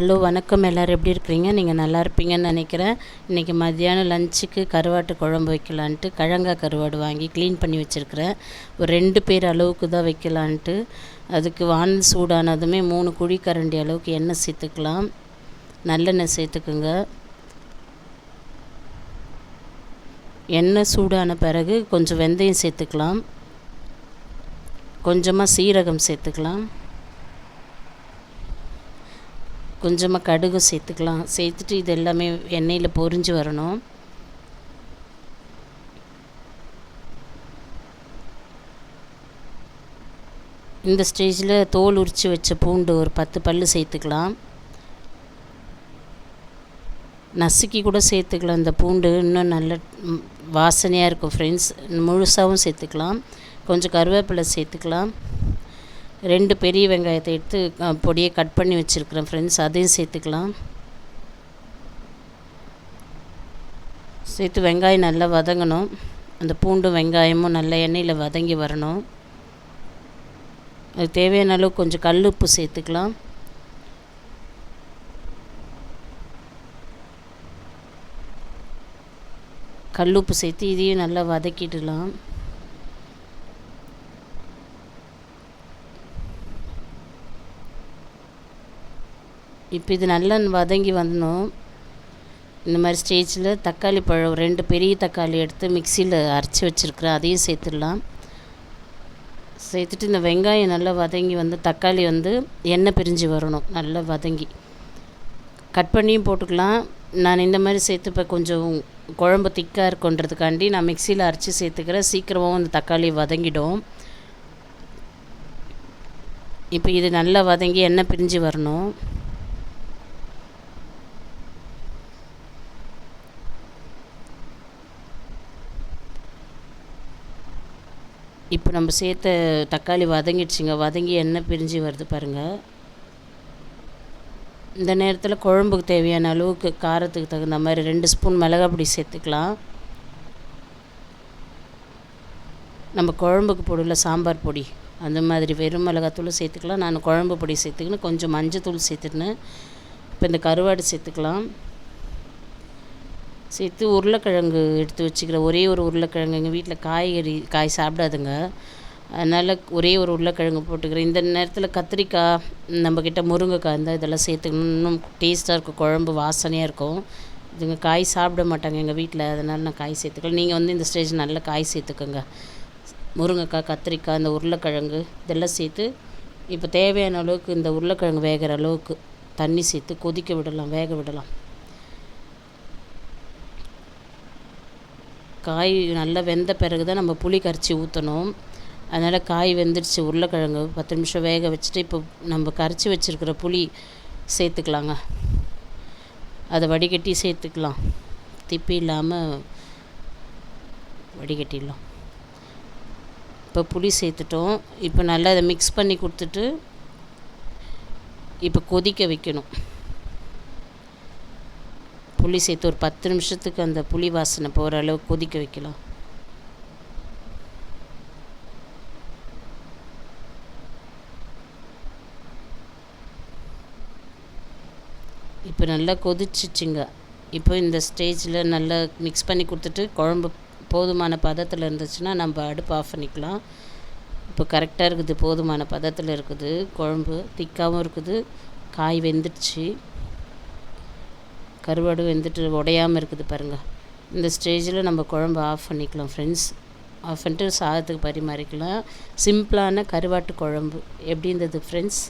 Hello வணக்கம். எல்லோரும் எப்படி இருக்கிறீங்க? நீங்கள் நல்லா இருப்பீங்கன்னு நினைக்கிறேன். இன்றைக்கி மத்தியானம் லஞ்சுக்கு கருவாட்டு குழம்பு வைக்கலான்ட்டு கழங்கா கருவாடு வாங்கி க்ளீன் பண்ணி வச்சுருக்கிறேன். ஒரு ரெண்டு பேர் அளவுக்கு தான் வைக்கலான்ட்டு. அதுக்கு வானல் சூடானதுமே மூணு குழி கரண்டி அளவுக்கு எண்ணெய் சேர்த்துக்கலாம். நல்லெண்ணெய் சேர்த்துக்குங்க. எண்ணெய் சூடான பிறகு கொஞ்சம் வெந்தயம் சேர்த்துக்கலாம். கொஞ்சமாக சீரகம் சேர்த்துக்கலாம். கொஞ்சமாக கடுகு சேர்த்துக்கலாம். சேர்த்துட்டு இது எல்லாமே எண்ணெயில் பொரிஞ்சு வரணும். இந்த ஸ்டேஜில் தோல் உரித்து வச்ச பூண்டு ஒரு பத்து பல் சேர்த்துக்கலாம். நசுக்கி கூட சேர்த்துக்கலாம் இந்த பூண்டு. இன்னும் நல்ல வாசனையாக இருக்கும் ஃப்ரெண்ட்ஸ் முழுசாகவும் சேர்த்துக்கலாம். கொஞ்சம் கருவேப்பிலை சேர்த்துக்கலாம். ரெண்டு பெரிய வெங்காயத்தை எடுத்து பொடியை கட் பண்ணி வச்சுருக்கிறேன் ஃப்ரெண்ட்ஸ் அதையும் சேர்த்துக்கலாம். சேர்த்து வெங்காயம் நல்லா வதங்கணும். அந்த பூண்டும் வெங்காயமும் நல்ல எண்ணெயில் வதங்கி வரணும். அது தேவையான அளவு கொஞ்சம் கல் உப்பு சேர்த்துக்கலாம். கல் உப்பு சேர்த்து இதையும் நல்லா வதக்கிடலாம். இப்போ இது நல்லா வதங்கி வரணும் இந்த மாதிரி ஸ்டேஜில் தக்காளி பழம் ரெண்டு பெரிய தக்காளி எடுத்து மிக்சியில் அரைச்சி வச்சுருக்குறேன் அதையும் சேர்த்துடலாம். சேர்த்துட்டு இந்த வெங்காயம் நல்லா வதங்கி வந்து தக்காளி வந்து எண்ணெய் பிரிஞ்சு வரணும் நல்லா வதங்கி. கட் பண்ணியும் போட்டுக்கலாம். நான் இந்த மாதிரி சேர்த்து இப்போ கொஞ்சம் குழம்பு திக்காக இருக்குன்றதுக்காண்டி நான் மிக்சியில் அரைச்சி சேர்த்துக்கிறேன். சீக்கிரமாகவும் அந்த தக்காளி வதங்கிடும். இப்போ இது நல்லா வதங்கி எண்ணெய் பிரிஞ்சு வரணும். இப்போ நம்ம சேர்த்த தக்காளி வதங்கிடுச்சுங்க. வதங்கி எண்ணெய் பிரிஞ்சு வருது பாருங்கள் இந்த நேரத்தில் குழம்புக்கு தேவையான அளவுக்கு காரத்துக்கு தகுந்த மாதிரி ரெண்டு ஸ்பூன் மிளகா பொடி சேர்த்துக்கலாம். நம்ம குழம்புக்கு போடல சாம்பார் பொடி அந்த மாதிரி வெறும் மிளகாத்தூள் சேர்த்துக்கலாம். நான் குழம்பு பொடி சேர்த்துக்கின்னு கொஞ்சம் மஞ்சத்தூள் சேர்த்துக்கின்னு இப்போ இந்த கருவாடு சேர்த்துக்கலாம். சேர்த்து உருளைக்கிழங்கு எடுத்து வச்சுக்கிறேன் ஒரே ஒரு உருளைக்கிழங்கு. எங்கள் வீட்டில் காய்கறி காய் சாப்பிடாதுங்க. அதனால் ஒரே ஒரு உருளைக்கிழங்கு போட்டுக்கிறேன். இந்த நேரத்தில் கத்திரிக்காய் நம்மக்கிட்ட முருங்கைக்காய் இருந்தால் இதெல்லாம் சேர்த்துக்கணும். இன்னும் டேஸ்ட்டாக இருக்கும். குழம்பு வாசனையாக இருக்கும். இதுங்க காய் சாப்பிட மாட்டாங்க எங்கள் வீட்டில் அதனால் நான் காய் சேர்த்துக்கலாம் நீங்கள் வந்து இந்த ஸ்டேஜ் நல்ல காய் சேர்த்துக்கோங்க. முருங்கைக்காய் கத்திரிக்காய் இந்த உருளைக்கிழங்கு இதெல்லாம் சேர்த்து இப்போ தேவையான அளவுக்கு இந்த உருளைக்கிழங்கு வேகிற அளவுக்கு தண்ணி சேர்த்து கொதிக்க விடலாம் வேக விடலாம். காய் நல்லா வெந்த பிறகு தான் நம்ம புளி கரைச்சி ஊற்றணும் அதனால் காய் வெந்துடுச்சு உருளைக்கிழங்கு பத்து நிமிஷம் வேக வச்சுட்டு இப்போ நம்ம கரைச்சி வச்சுருக்கிற புளி சேர்த்துக்கலாங்க. அதை வடிகட்டி சேர்த்துக்கலாம். திப்பி இல்லாமல் வடிகட்டிடலாம். இப்போ புளி சேர்த்துட்டோம். இப்போ நல்லா அதை மிக்ஸ் பண்ணி கொடுத்துட்டு இப்போ கொதிக்க வைக்கணும். புளி சேர்த்து ஒரு பத்து நிமிஷத்துக்கு அந்த புளி வாசனை போகிற அளவுக்கு கொதிக்க வைக்கலாம். இப்போ நல்லா கொதிச்சிச்சுங்க. இப்போ இந்த ஸ்டேஜில் நல்லா மிக்ஸ் பண்ணி கொடுத்துட்டு குழம்பு போதுமான பதத்தில் இருந்துச்சுன்னா நம்ம அடுப்பு ஆஃப் பண்ணிக்கலாம். இப்போ கரெக்டாக இருக்குது போதுமான பதத்தில் இருக்குது குழம்பு திக்காகவும் இருக்குது காய் வெந்துடுச்சு. கருவாடு வெந்துட்டு உடையாமல் இருக்குது பாருங்கள் இந்த ஸ்டேஜில் நம்ம குழம்பு ஆஃப் பண்ணிக்கலாம் ஃப்ரெண்ட்ஸ் ஆஃப் பண்ணிட்டு சாதத்துக்கு பரிமாறிக்கலாம். சிம்பிளான கருவாட்டு குழம்பு. எப்படி இருந்தது ஃப்ரெண்ட்ஸ்